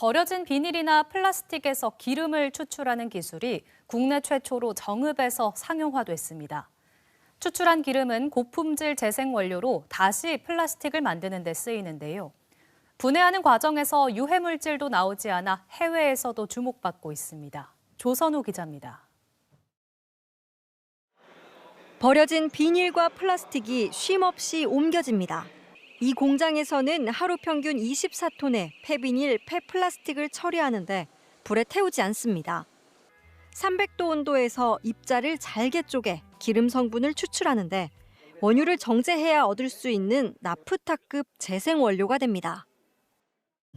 버려진 비닐이나 플라스틱에서 기름을 추출하는 기술이 국내 최초로 정읍에서 상용화됐습니다. 추출한 기름은 고품질 재생 원료로 다시 플라스틱을 만드는 데 쓰이는데요. 분해하는 과정에서 유해 물질도 나오지 않아 해외에서도 주목받고 있습니다. 조선우 기자입니다. 버려진 비닐과 플라스틱이 쉼없이 옮겨집니다. 이 공장에서는 하루 평균 24톤의 폐비닐, 폐플라스틱을 처리하는데 불에 태우지 않습니다. 300도 온도에서 입자를 잘게 쪼개 기름 성분을 추출하는데 원유를 정제해야 얻을 수 있는 나프타급 재생 원료가 됩니다.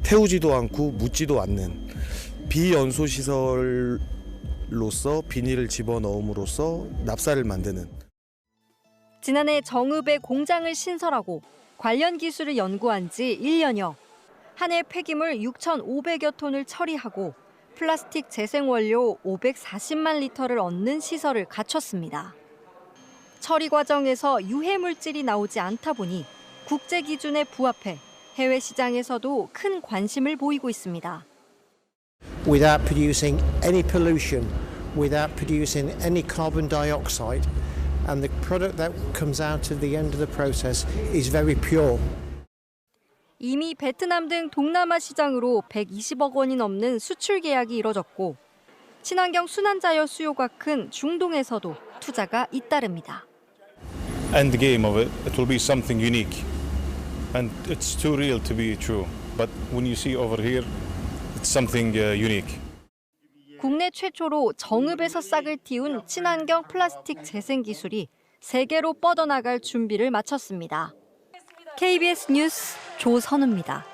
태우지도 않고 묻지도 않는 비연소 시설로서 비닐을 집어넣음으로써 납사를 만드는 지난해 정읍에 공장을 신설하고 관련 기술을 연구한 지 1년여. 한 해 폐기물 6,500여 톤을 처리하고 플라스틱 재생 원료 540만 리터를 얻는 시설을 갖췄습니다. 처리 과정에서 유해 물질이 나오지 않다 보니 국제 기준에 부합해 해외 시장에서도 큰 관심을 보이고 있습니다. without producing any pollution, without producing any carbon dioxide, and the product that comes out at the end of the process is very pure. 이미 베트남 등 동남아 시장으로 120억 원이 넘는 수출 계약이 이뤄졌고 친환경 순환자열 수요가 큰 중동에서도 투자가 잇따릅니다. end game of it, it will be something unique. And it's too real to be true. But when you see over here, it's something uh, unique. 국내 최초로 정읍에서 싹을 틔운 친환경 플라스틱 재생 기술이 세계로 뻗어나갈 준비를 마쳤습니다. KBS 뉴스 조선우입니다.